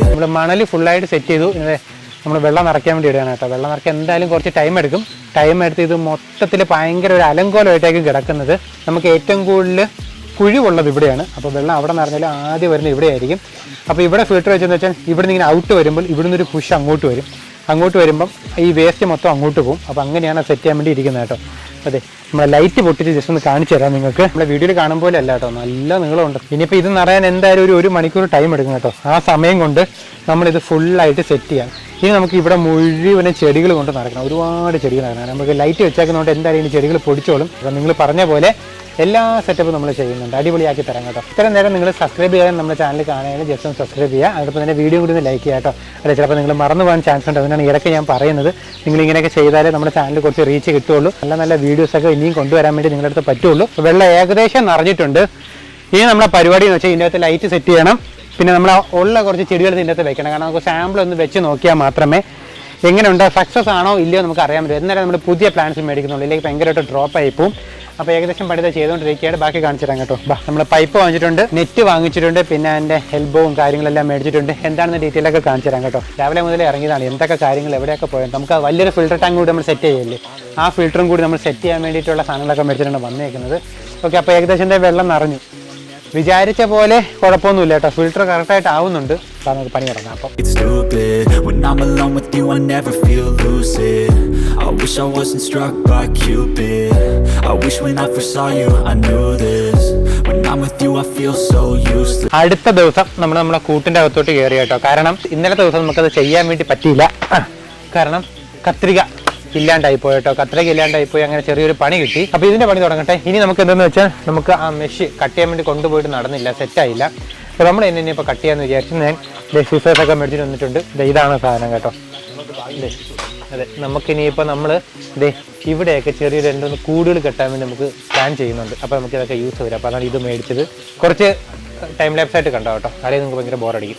നമ്മൾ മണൽ ഫുള്ളായിട്ട് സെറ്റ് ചെയ്തു. നമ്മൾ വെള്ളം നിറയ്ക്കാൻ വേണ്ടി ഇടുകയാണ് കേട്ടോ. വെള്ളം നിറയ്ക്കാൻ എന്തായാലും കുറച്ച് ടൈം എടുക്കും. ടൈം എടുത്ത് ഇത് മൊത്തത്തിൽ ഭയങ്കര ഒരു അലങ്കോലമായിട്ടായിരിക്കും കിടക്കുന്നത്. നമുക്ക് ഏറ്റവും കൂടുതൽ കുഴിവുള്ളത് ഇവിടെയാണ്. അപ്പോൾ വെള്ളം അവിടെ നിറഞ്ഞാൽ ആദ്യം വരുന്നത് ഇവിടെയായിരിക്കും. അപ്പോൾ ഇവിടെ ഫിൽറ്റർ വെച്ചെന്ന് വെച്ചാൽ ഇവിടുന്ന് ഇങ്ങനെ ഔട്ട് വരുമ്പോൾ ഇവിടുന്ന് ഒരു പുഷ് അങ്ങോട്ട് വരും. അങ്ങോട്ട് വരുമ്പം ഈ വേസ്റ്റ് മൊത്തം അങ്ങോട്ട് പോകും. അപ്പോൾ അങ്ങനെയാണ് സെറ്റ് ചെയ്യാൻ വേണ്ടി ഇരിക്കുന്നത് കേട്ടോ. അതെ നമ്മളെ ലൈറ്റ് പൊട്ടിച്ച് ജസ്റ്റ് ഒന്ന് കാണിച്ചു തരാം നിങ്ങൾക്ക്. നമ്മുടെ വീഡിയോയിൽ കാണും പോലെ അല്ല കേട്ടോ. നല്ല നീളമുണ്ട്. ഇനിയിപ്പോൾ ഇത് നിറയാൻ എന്തായാലും ഒരു ഒരു മണിക്കൂർ ടൈം എടുക്കും കേട്ടോ. ആ സമയം കൊണ്ട് നമ്മളിത് ഫുള്ളായിട്ട് സെറ്റ് ചെയ്യാം. ഇനി നമുക്ക് ഇവിടെ മുഴുവനും ചെടികൾ കൊണ്ട് നടക്കണം ഒരുപാട് ചെടികൾ നടക്കണം നമുക്ക് ലൈറ്റ് വെച്ചേക്കുന്നതുകൊണ്ട് എന്തായാലും ഇനി ചെടികൾ പൊടിച്ചോളും. അപ്പം നിങ്ങൾ പറഞ്ഞ പോലെ എല്ലാ സെറ്റപ്പും നമ്മൾ ചെയ്യുന്നുണ്ട്. അടിപൊളിയാക്കി തരാം കേട്ടോ. ഇത്രയും നേരം നിങ്ങൾ സബ്സ്ക്രൈബ് ചെയ്യാൻ നമ്മുടെ ചാനൽ കാണുകയാണെങ്കിൽ ജസ്റ്റ് ഒന്ന് സബ്സ്ക്രൈബ് ചെയ്യുക. അതോടൊപ്പം തന്നെ വീഡിയോ കൂടി ഒന്ന് ലൈക്ക് ചെയ്യുക കേട്ടോ. അല്ലെ ചിലപ്പോൾ നിങ്ങൾ മറന്നു പോകാൻ ചാൻസ് ഉണ്ട്. അതിനാണ് ഇടയ്ക്ക് ഞാൻ പറയുന്നത്. നിങ്ങൾ ഇങ്ങനെയൊക്കെ ചെയ്താലേ നമ്മുടെ ചാനൽ കുറച്ച് റീച്ച് കിട്ടുള്ളൂ നല്ല നല്ല വീഡിയോസൊക്കെ ഇനിയും കൊണ്ടുവരാൻ വേണ്ടി നിങ്ങളുടെ അടുത്ത് പറ്റുള്ളൂ വെള്ളം ഏകദേശം നിറഞ്ഞിട്ടുണ്ട്. ഇനി നമ്മുടെ പരിപാടി എന്ന് വെച്ചാൽ ഇതിന്റെ അകത്ത് ലൈറ്റ് സെറ്റ് ചെയ്യണം. പിന്നെ നമ്മൾ ഉള്ള കുറച്ച് ചെടികൾ ഇതിന്റെ അകത്ത് വെക്കണം. കാരണം നമുക്ക് സാമ്പിൾ ഒന്ന് വെച്ച് നോക്കിയാൽ മാത്രമേ എങ്ങനെയുണ്ട്? സക്സസ് ആണോ ഇല്ലയോ നമുക്ക് അറിയാൻ പറ്റും. എന്നാലും നമ്മൾ പുതിയ പ്ലാൻസ് മേടിക്കുന്നുള്ളൂ. ഇല്ലെങ്കിൽ ഭയങ്കരമായിട്ട് ഡ്രോപ്പ് ആയി പോകും അപ്പോൾ ഏകദേശം പണിത ചെയ്തുകൊണ്ടിരിക്കുകയാണ്. ബാക്കി കാണിച്ചിരാൻ കേട്ടോ. ബാ നമ്മൾ പൈപ്പ് വാങ്ങിച്ചിട്ടുണ്ട് നെറ്റ് വാങ്ങിച്ചിട്ടുണ്ട് പിന്നെ അതിന്റെ ഹെൽബവും കാര്യങ്ങളെല്ലാം മേടിച്ചിട്ടുണ്ട്. എന്താണെന്ന് ഡീറ്റെയിൽ ഒക്കെ തരാം കേട്ടോ. രാവിലെ മുതൽ ഇറങ്ങിയതാണ്. എന്തൊക്കെ കാര്യങ്ങൾ എവിടെയൊക്കെ പോയത് നമുക്ക് വലിയൊരു ഫിൽറ്റർ ടാങ്ക് കൂടി നമ്മൾ സെറ്റ് ചെയ്യില്ലേ? ആ ഫിൽറ്ററും കൂടി നമ്മൾ സെറ്റ് ചെയ്യാൻ വേണ്ടിയിട്ടുള്ള സാധനങ്ങളൊക്കെ മേടിച്ചിട്ടുണ്ട് വന്നേക്കുന്നത്. ഓക്കെ അപ്പോൾ ഏകദേശം എന്റെ വെള്ളം നിറഞ്ഞു. വിചാരിച്ച പോലെ കുഴപ്പമൊന്നുമില്ല കേട്ടോ. ഫിൽറ്റർ കറക്റ്റായിട്ട് ആവുന്നുണ്ട്. കാരണം പണി തുടങ്ങാം അപ്പം. You, I never feel lucid. I wish I wasn't struck by Cupid. I wish when I first saw you, I knew this. When I'm with you, I feel so useless. അടുത്ത ദിവസം നമ്മൾ നമ്മുടെ കൂട്ടിന്റെ അകത്തോട്ട് കയറി കേട്ടോ. കാരണം ഇന്നലത്തെ ദിവസം നമുക്കത് ചെയ്യാൻ വേണ്ടി പറ്റിയില്ല. കാരണം കത്രിക ഇല്ലാണ്ടായി പോയി കേട്ടോ. കത്രിക ഇല്ലാണ്ടായി പോയി അങ്ങനെ ചെറിയൊരു പണി കിട്ടി. അപ്പോൾ ഇതിന്റെ പണി തുടങ്ങട്ടെ. ഇനി നമുക്ക് എന്തെന്ന് വെച്ചാൽ നമുക്ക് ആ മെഷ് കട്ട് ചെയ്യാൻ വേണ്ടി കൊണ്ടുപോയിട്ട് നടന്നില്ല. സെറ്റായില്ല അപ്പോൾ നമ്മൾ എന്നെ ഇനിയിപ്പോൾ കട്ട് ചെയ്യാന്ന് വിചാരിച്ചു ഞാൻ സിസേഴ്സ് ഒക്കെ മേടിച്ചിട്ട് വന്നിട്ടുണ്ട്. ഇതാണ് സാധനം കേട്ടോ. അതെ നമുക്കിനിയിപ്പോൾ നമ്മൾ ഇതേ ഇവിടെയൊക്കെ ചെറിയ രണ്ടൊന്ന് കൂടുകൾ കെട്ടാൻ വേണ്ടി നമുക്ക് പ്ലാൻ ചെയ്യുന്നുണ്ട് അപ്പോൾ നമുക്ക് ഇതൊക്കെ യൂസ് വരും അപ്പോൾ അതാണ് ഇത് മേടിച്ചത് കുറച്ച് ടൈം ലാപ്സ് ആയിട്ട് കണ്ടോ കേട്ടോ അല്ലെങ്കിൽ നിങ്ങൾക്ക് ഭയങ്കര ബോറടിക്കും.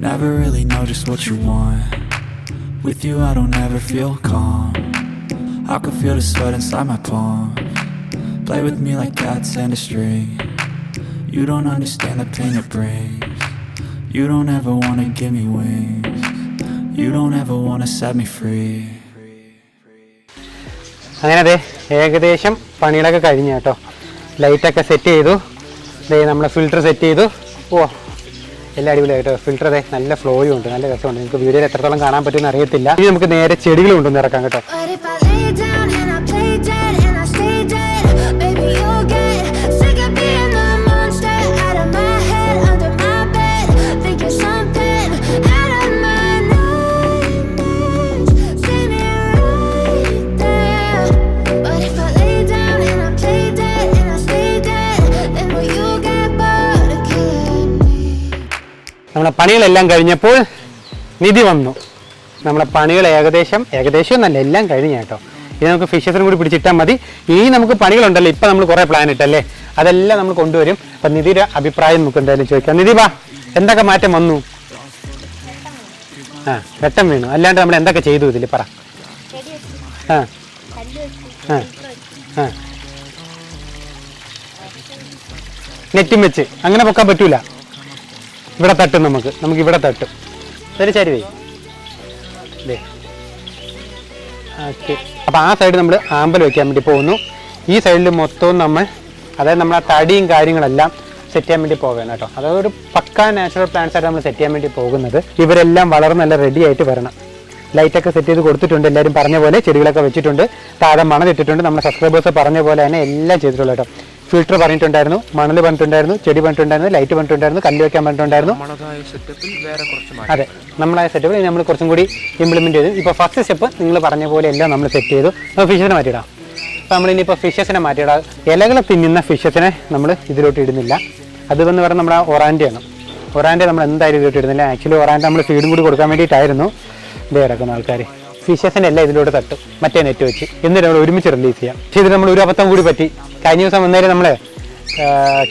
Never really know just what you want. With you, I don't ever feel calm. I can feel the sweat inside my palm. Play with me like cats and a string. You don't understand the pain it brings. You don't ever wanna give me wings. You don't ever wanna set me free. അങ്ങനെ അതെ ഏകദേശം പണികളൊക്കെ കഴിഞ്ഞു കേട്ടോ. ലൈറ്റൊക്കെ set ചെയ്തു. ദേ നമ്മൾ filter set ചെയ്തു. ഓ എല്ലാം അടിപൊളിയായിട്ടോ ഫിൽറ്റർ അതെ നല്ല ഫ്ലോയും ഉണ്ട്. നല്ല രസമുണ്ട്. നിങ്ങൾക്ക് വീഡിയോയിൽ എത്രത്തോളം കാണാൻ പറ്റുമെന്ന് അറിയത്തില്ല. ഇനി നമുക്ക് നേരെ ചെടികൾ കൊണ്ടുവന്ന് ഇറക്കാം കേട്ടോ. നമ്മുടെ പണികളെല്ലാം കഴിഞ്ഞപ്പോൾ നിധി വന്നു. നമ്മുടെ പണികൾ ഏകദേശം ഏകദേശം എന്നല്ല എല്ലാം കഴിഞ്ഞു കേട്ടോ. ഇനി നമുക്ക് ഫിഷസിനും കൂടി പിടിച്ചിട്ടാൽ മതി. ഇനി നമുക്ക് പണികളുണ്ടല്ലോ ഇപ്പം നമ്മൾ കുറേ പ്ലാൻ ഇട്ടല്ലേ? അതെല്ലാം നമ്മൾ കൊണ്ടുവരും. അപ്പം നിധിയുടെ അഭിപ്രായം നമുക്ക് എന്തായാലും ചോദിക്കാം. നിധി വാ എന്തൊക്കെ മാറ്റം വന്നു? ആ വെട്ടം വീണു. അല്ലാണ്ട് നമ്മൾ എന്തൊക്കെ ചെയ്തു ഇതിൽ പറ. ആ. നെറ്റും വെച്ച്. അങ്ങനെ പൊക്കാൻ പറ്റൂല. ഇവിടെ തട്ടും നമുക്ക്. നമുക്ക് ഇവിടെ തട്ടും. ശരി ശരി ഓക്കെ. അപ്പോൾ ആ സൈഡ് നമ്മൾ ആമ്പൽ വെക്കാൻ വേണ്ടി പോകുന്നു. ഈ സൈഡിൽ മൊത്തവും നമ്മൾ അതായത് നമ്മൾ ആ തടിയും കാര്യങ്ങളെല്ലാം സെറ്റ് ചെയ്യാൻ വേണ്ടി പോവുകയാണ് കേട്ടോ. അതായത് ഒരു പക്ക നാച്ചുറൽ പ്ലാന്റ്സ് ആയിട്ട് നമ്മൾ സെറ്റ് ചെയ്യാൻ വേണ്ടി പോകുന്നത്. ഇവരെല്ലാം വളർന്ന് നല്ല റെഡി ആയിട്ട് വരണം. ലൈറ്റൊക്കെ സെറ്റ് ചെയ്ത് കൊടുത്തിട്ടുണ്ട്. എല്ലാവരും പറഞ്ഞ പോലെ ചെടികളൊക്കെ വെച്ചിട്ടുണ്ട്. താഴെ മണം ഇട്ടിട്ടുണ്ട് നമ്മുടെ സബ്സ്ക്രൈബേഴ്സ് പറഞ്ഞ പോലെ തന്നെ എല്ലാം ചെയ്തിട്ടുള്ളൂ കേട്ടോ. ഫിൽറ്റർ പറഞ്ഞിട്ടുണ്ടായിരുന്നു മണൽ പറഞ്ഞിട്ടുണ്ടായിരുന്നു ചെടി പറഞ്ഞിട്ടുണ്ടായിരുന്നു ലൈറ്റ് പറഞ്ഞിട്ടുണ്ടായിരുന്നു കല്ല് വെക്കാൻ പറഞ്ഞിട്ടുണ്ടായിരുന്നു. സെറ്റപ്പിൽ അതെ നമ്മളായ സെറ്റപ്പ് നമ്മൾ കുറച്ചും കൂടി ഇംപ്ലിമെന്റ് ചെയ്തു. ഇപ്പോൾ ഫസ്റ്റ് സ്റ്റെപ്പ് നിങ്ങൾ പറഞ്ഞ പോലെ എല്ലാം നമ്മൾ സെറ്റ് ചെയ്തു. അപ്പോൾ ഫിഷസിനെ മാറ്റിയിടാം. അപ്പോൾ നമ്മൾ ഇനിയിപ്പോൾ ഫിഷസിനെ മാറ്റിയിടാം. ഇലകൾ തിന്നുന്ന ഫിഷസിനെ നമ്മൾ ഇതിലോട്ട് ഇടുന്നില്ല. അത് എന്ന് പറഞ്ഞാൽ നമ്മുടെ ഒറാന്റെയാണ് ഒറാന്റെ നമ്മൾ എന്തായാലും ഇതിലോട്ട് ഇടുന്നില്ല. ആക്ച്വലി ഒറാന്റെ നമ്മൾ ഫീഡും കൂടി കൊടുക്കാൻ വേണ്ടിയിട്ടായിരുന്നു. ഇതേ കിടക്കുന്ന ആൾക്കാർ ഫിഷസിനെ എല്ലാം ഇതിലോട്ട് തട്ടും. മറ്റേ നെറ്റ് വെച്ച്. എന്നിട്ട് നമ്മൾ ഒരുമിച്ച് റിലീസ് ചെയ്യാം. പക്ഷേ ഇതിൽ നമ്മൾ ഒരു അബദ്ധം കൂടി പറ്റി. കഴിഞ്ഞ ദിവസം വന്നേരം നമ്മളെ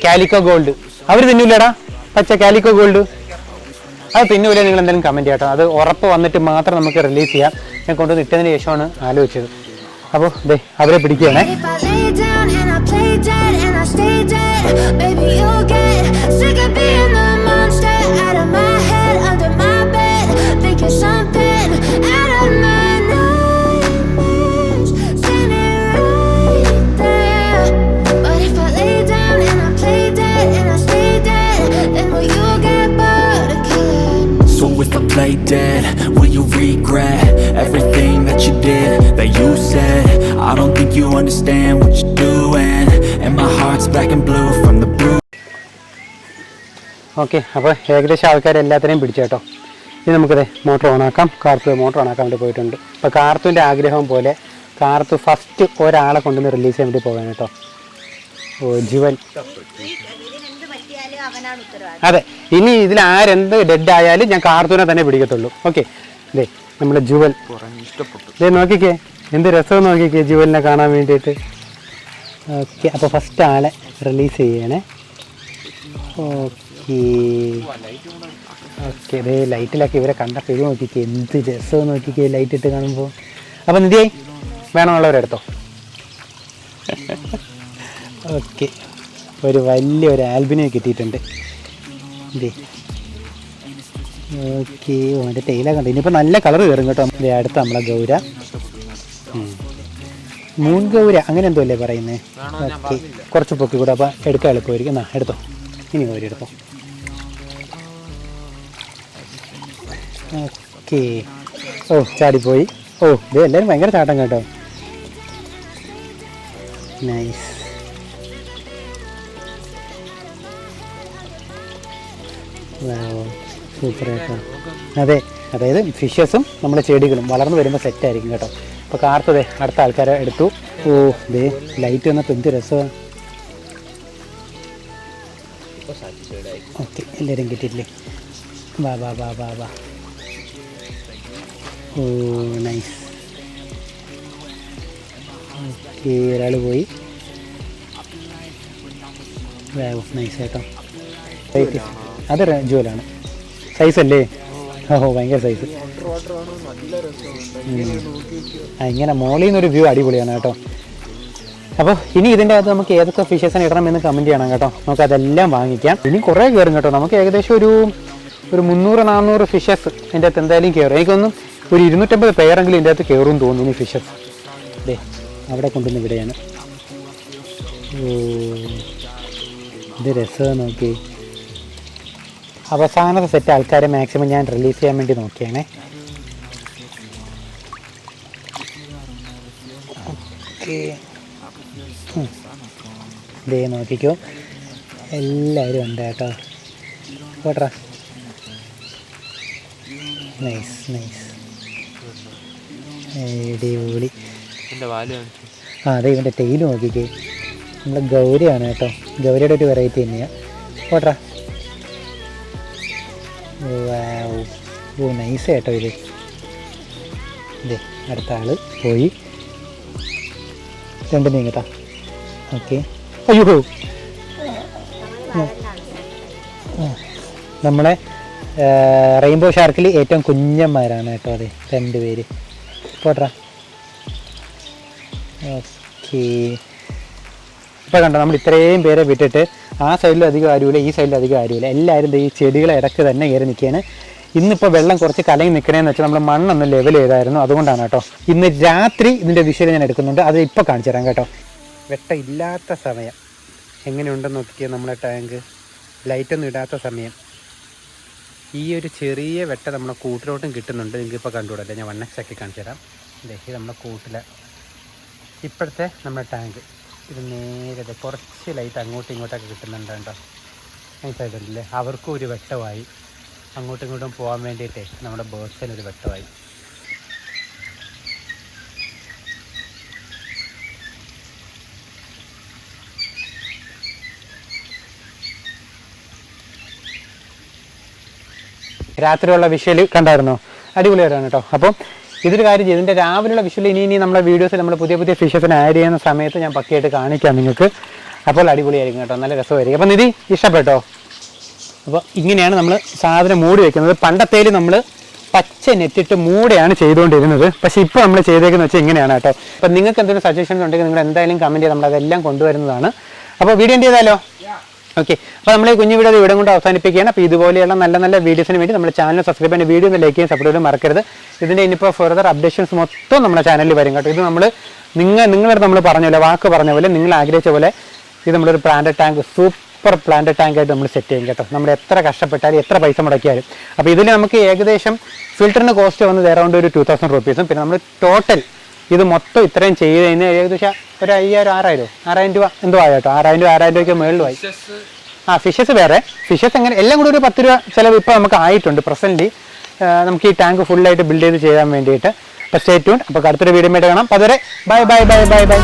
കാലിക്കോ ഗോൾഡ്. അവർ തിന്നൂലടാ പച്ച കാലിക്കോ ഗോൾഡ്. അത് തിന്നൂല നിങ്ങൾ എന്തെങ്കിലും കമന്റ് ചെയ്യട്ടോ. അത് ഉറപ്പ് വന്നിട്ട് മാത്രം നമുക്ക് റിലീസ് ചെയ്യാം. ഞാൻ കൊണ്ടുവന്ന് ഇട്ടതിന് ശേഷമാണ് ആലോചിച്ചത്. അപ്പോൾ ദേ അവരെ പിടിക്കുകയാണേ. Baby, you'll get sick of being the Play dead, will you regret everything that you did, that you said? I don't think you understand what you're doing. And my heart's black and blue from the blue okay അപ്പോൾ ഏകദേശം ആൾക്കാർ എല്ലാത്തിനെയും പിടിച്ചു കേട്ടോ ഇനി നമുക്കത് motor ഓണാക്കാം Karthu motor ഓണാക്കാൻ വേണ്ടി പോയിട്ടുണ്ട് അപ്പോൾ കാർത്തുവിന്റെ ആഗ്രഹം പോലെ കാർത്തു ഫസ്റ്റ് ഒരാളെ കൊണ്ടുവന്ന് റിലീസ് ചെയ്യാൻ വേണ്ടി പോകാൻ കേട്ടോ ഓ ജീവൻ അതെ ഇനി ഇതിൽ ആരെന്ത് ഡെഡ് ആയാലും ഞാൻ കാർത്തൂനെ തന്നെ പിടിക്കത്തുള്ളൂ. ഓക്കെ അതെ നമ്മുടെ ജുവൽ. ഇതേ നോക്കിക്കേ. എന്ത് രസം നോക്കിക്കേ ജുവലിനെ കാണാൻ വേണ്ടിയിട്ട്. ഓക്കെ അപ്പോൾ ഫസ്റ്റ് ആളെ റിലീസ് ചെയ്യണേ. ഓക്കെ ഓക്കെ ഇതേ ലൈറ്റിലൊക്കെ ഇവരെ കണ്ടപ്പോൾ ഇത് നോക്കിക്കേ. എന്ത് രസം നോക്കിക്കേ ലൈറ്റ് ഇട്ട് കാണുമ്പോൾ അപ്പോൾ നിധിയായി വേണമുള്ളവരെടുത്തോ ഓക്കെ (laughs) ഒരു വലിയൊരു ആൽബിനെ കിട്ടിയിട്ടുണ്ട്. ഇതേ ഓക്കെ. അതിന്റെ ടൈല കണ്ടു? ഇനിയിപ്പോൾ നല്ല കളർ കയറും കേട്ടോ. ഇതേ അടുത്ത നമ്മളെ ഗൗര. മൂൺ ഗൗര. അങ്ങനെ എന്തോ അല്ലേ പറയുന്നത് ഓക്കെ. കുറച്ച് പൊക്കി കൂടെ അപ്പോൾ എടുക്കാൻ എളുപ്പമായിരിക്കും. എന്നാ എടുത്തോ. ഇനി ഗൗരി എടുത്തോ. ഓക്കെ. ഓ ചാടിപ്പോയി. ഓ ഇത് എല്ലാവരും ഭയങ്കര ചാട്ടം കേട്ടോ. നൈസ് സൂപ്പർ കേട്ടോ അതെ അതായത് ഫിഷസും നമ്മുടെ ചെടികളും വളർന്നു വരുമ്പോൾ സെറ്റായിരിക്കും കേട്ടോ. അപ്പോൾ കാർത്തതേ അടുത്ത ആൾക്കാരെ എടുത്തു. ഓ ദേ ലൈറ്റ് വന്നപ്പോൾ എന്ത് രസമാണ് ഓക്കെ എല്ലാവരും കിട്ടിയില്ലേ വാ വാ വാ വാ വാ. ഓ നൈസ് ഓക്കെ ഒരാൾ പോയി. നൈസ് കേട്ടോ അത് ജുവലാണ് സൈസ് അല്ലേ ഓഹോ ഭയങ്കര സൈസ്. ഇങ്ങനെ മോളിൽ നിന്നൊരു വ്യൂ അടിപൊളിയാണ് കേട്ടോ. അപ്പോൾ ഇനി ഇതിന്റെ അകത്ത് നമുക്ക് ഏതൊക്കെ ഫിഷസിന് എന്ന് കമന്റ് ചെയ്യണം കേട്ടോ. നമുക്ക് അതെല്ലാം വാങ്ങിക്കാം. ഇനി കുറേ കയറും കേട്ടോ. നമുക്ക് ഏകദേശം ഒരു ഒരു മുന്നൂറ് നാന്നൂറ് ഫിഷസ് ഇതിന്റെ അകത്ത് എന്തായാലും കയറും. എനിക്കൊന്നും ഒരു ഇരുന്നൂറ്റമ്പത് പേരെങ്കിലും ഇതിന്റെ അകത്ത് കയറും തോന്നുന്നു ഫിഷസ് അതെ അവിടെ കൊണ്ടുവന്ന് ഇവിടെയാണ്. ഓ ഇത് രസമാണ് നോക്കി അവസാനത്തെ സെറ്റ് ആൾക്കാരെ മാക്സിമം ഞാൻ റിലീസ് ചെയ്യാൻ വേണ്ടി നോക്കിയാണേ. ഇതേ ദേ നോക്കിക്കോ. എല്ലാവരും ഉണ്ട് കേട്ടോ. പോട്രാ നൈസ് നൈസ് അടിപൊളി. ആ അതെ ഇവന്റെ ടെയിൽ നോക്കിക്കേ. നമ്മൾ ഗൗരിയാണ് കേട്ടോ. ഗൗരിയുടെ ഒരു വെറൈറ്റി തന്നെയാണ് പോട്രാ ഓ നൈസ് കേട്ടോ ഇത്. ഇതേ അടുത്ത ആൾ പോയി. രണ്ട് നീങ്ങട്ടാ ഓക്കെ അയ്യോ. നമ്മളെ റെയിൻബോ ഷാർക്കിൽ ഏറ്റവും കുഞ്ഞന്മാരാണ് കേട്ടോ അതെ രണ്ട് പേര് പോട്രാ. ഓക്കെ ഇപ്പോൾ കണ്ടോ നമ്മൾ ഇത്രയും പേരെ വിട്ടിട്ട് ആ സൈഡിലും അധികം ആരുമില്ല ഈ സൈഡിലും അധികം ആരുമില്ല. എല്ലാവരും ഈ ചെടികളെ ഇടയ്ക്ക് തന്നെ കയറി നിൽക്കുകയാണ് ഇന്നിപ്പോൾ വെള്ളം കുറച്ച് കലങ്ങി നിൽക്കണേന്ന് വെച്ചാൽ നമ്മുടെ മണ്ണൊന്ന് ലെവൽ ചെയ്തായിരുന്നു. അതുകൊണ്ടാണ് കേട്ടോ. ഇന്ന് രാത്രി ഇതിന്റെ വിഷയം ഞാൻ എടുക്കുന്നുണ്ട്. അത് ഇപ്പോൾ കാണിച്ചു തരാം കേട്ടോ. വെട്ട ഇല്ലാത്ത സമയം. എങ്ങനെയുണ്ടെന്ന് നോക്കിയാൽ നമ്മുടെ ടാങ്ക് ലൈറ്റൊന്നും ഇടാത്ത സമയം. ഈ ഒരു ചെറിയ വെട്ട നമ്മുടെ കൂട്ടിലോട്ടും കിട്ടുന്നുണ്ട്. നിങ്ങൾക്ക് ഇപ്പോൾ കണ്ടുകൂടല്ലേ ഞാൻ വണ്ണ ചക്കി കാണിച്ചു തരാം. ഇത് നമ്മുടെ കൂട്ടിലെ ഇപ്പോഴത്തെ നമ്മുടെ ടാങ്ക് ഇത് നേരെ ദേ കുറച്ച് ലൈറ്റ് അങ്ങോട്ടും ഇങ്ങോട്ടൊക്കെ കിട്ടുന്നുണ്ട് കേട്ടോ. മനസ്സിലായിട്ടുണ്ടല്ലേ അവർക്കും ഒരു വെട്ടമായി. അങ്ങോട്ടും ഇങ്ങോട്ടും പോകാൻ വേണ്ടിയിട്ട് നമ്മുടെ ബേഴ്സിന് ഒരു വെട്ടമായി. രാത്രിയുള്ള വിഷ്വൽ കണ്ടായിരുന്നു? അടിപൊളിയായിരുന്നു കേട്ടോ. അപ്പം ഇതൊരു കാര്യം ചെയ്യും ഇതിന്റെ രാവിലെയുള്ള വിഷ്വൽ ഇനി ഇനി നമ്മുടെ വീഡിയോസിൽ നമ്മൾ പുതിയ പുതിയ ഫിഷസിന് ആഡ് ചെയ്യുന്ന സമയത്ത് ഞാൻ പക്കയായിട്ട് കാണിക്കാം നിങ്ങൾക്ക്. അപ്പോൾ അടിപൊളിയായിരിക്കും കേട്ടോ. നല്ല രസമായിരിക്കും. അപ്പം നിധി ഇഷ്ടപ്പെട്ടോ? അപ്പോൾ ഇങ്ങനെയാണ് നമ്മൾ സാധനം മൂടി വെക്കുന്നത്. പണ്ടത്തേൽ നമ്മൾ പച്ച നെറ്റിട്ട് മൂടെയാണ് ചെയ്തുകൊണ്ടിരുന്നത് പക്ഷേ ഇപ്പോൾ നമ്മൾ ചെയ്തേക്കുന്നത് വെച്ചാൽ ഇങ്ങനെയാണ് കേട്ടോ. അപ്പോൾ നിങ്ങൾക്ക് എന്തെങ്കിലും സജഷൻസ് ഉണ്ടെങ്കിൽ നിങ്ങൾ എന്തായാലും കമന്റ് ചെയ്ത് നമ്മളതെല്ലാം കൊണ്ടുവരുന്നതാണ്. അപ്പോൾ വീഡിയോ എന്ത് ചെയ്താലോ? ഓക്കെ അപ്പോൾ നമ്മൾ ഈ കുഞ്ഞു വീഡിയോ ഇവിടെ കൊണ്ട് അവസാനിപ്പിക്കുകയാണ്. അപ്പോൾ ഇതുപോലെയുള്ള നല്ല നല്ല വീഡിയോസിന് വേണ്ടി നമ്മുടെ ചാനൽ സബ്സ്ക്രൈബ് ചെയ്യുന്ന വീഡിയോ ഒന്ന് ലൈക്ക് ചെയ്യാൻ സപ്പോർട്ട് ചെയ്യാൻ മറക്കരുത്. ഇതിന്റെ ഇനിയിപ്പോൾ ഫെർദർ അപ്ഡേഷൻസ് മൊത്തം നമ്മുടെ ചാനലിൽ വരും കേട്ടോ. ഇത് നമ്മൾ നിങ്ങൾ നിങ്ങളുടെ നമ്മൾ പറഞ്ഞ പോലെ വാക്ക് പറഞ്ഞ പോലെ നിങ്ങൾ ആഗ്രഹിച്ച പോലെ ഇത് നമ്മളൊരു plant tank super plant tank ആയിട്ട് നമ്മൾ സെറ്റ് ചെയ്യും കേട്ടോ. നമ്മൾ എത്ര കഷ്ടപ്പെട്ടാലും എത്ര പൈസ മുടക്കിയാലും. അപ്പോൾ ഇതിൽ നമുക്ക് ഏകദേശം ഫിൽറ്ററിന് കോസ്റ്റ് വന്നത് എറൗണ്ട് ഒരു ടു തൗസൻഡ് റുപ്പീസും പിന്നെ നമ്മൾ ടോട്ടൽ ഇത് മൊത്തം ഇത്രയും ചെയ്ത് കഴിഞ്ഞാൽ ഏകദേശം ഒരു അയ്യായിരം ആറായിരം ആറായിരം രൂപ എന്തോ ആയോ കേട്ടോ. ആറായിരം രൂപ ആറായിരം രൂപയ്ക്ക് മേളിലുമായി ആ ഫിഷസ് വേറെ. ഫിഷസ് എങ്ങനെ എല്ലാം കൂടി ഒരു പത്ത് രൂപ ചിലവ് ഇപ്പോൾ നമുക്ക് ആയിട്ടുണ്ട് പ്രസന്റ്ലി നമുക്ക് ഈ ടാങ്ക് ഫുള്ളായിട്ട് ബിൽഡ് ചെയ്ത് ചെയ്യാൻ വേണ്ടിയിട്ട്. അപ്പോൾ സ്റ്റേറ്റ് അപ്പോൾ അടുത്തൊരു വീഡിയോ ആയിട്ട് കാണാം. അതുവരെ bye bye bye bye bye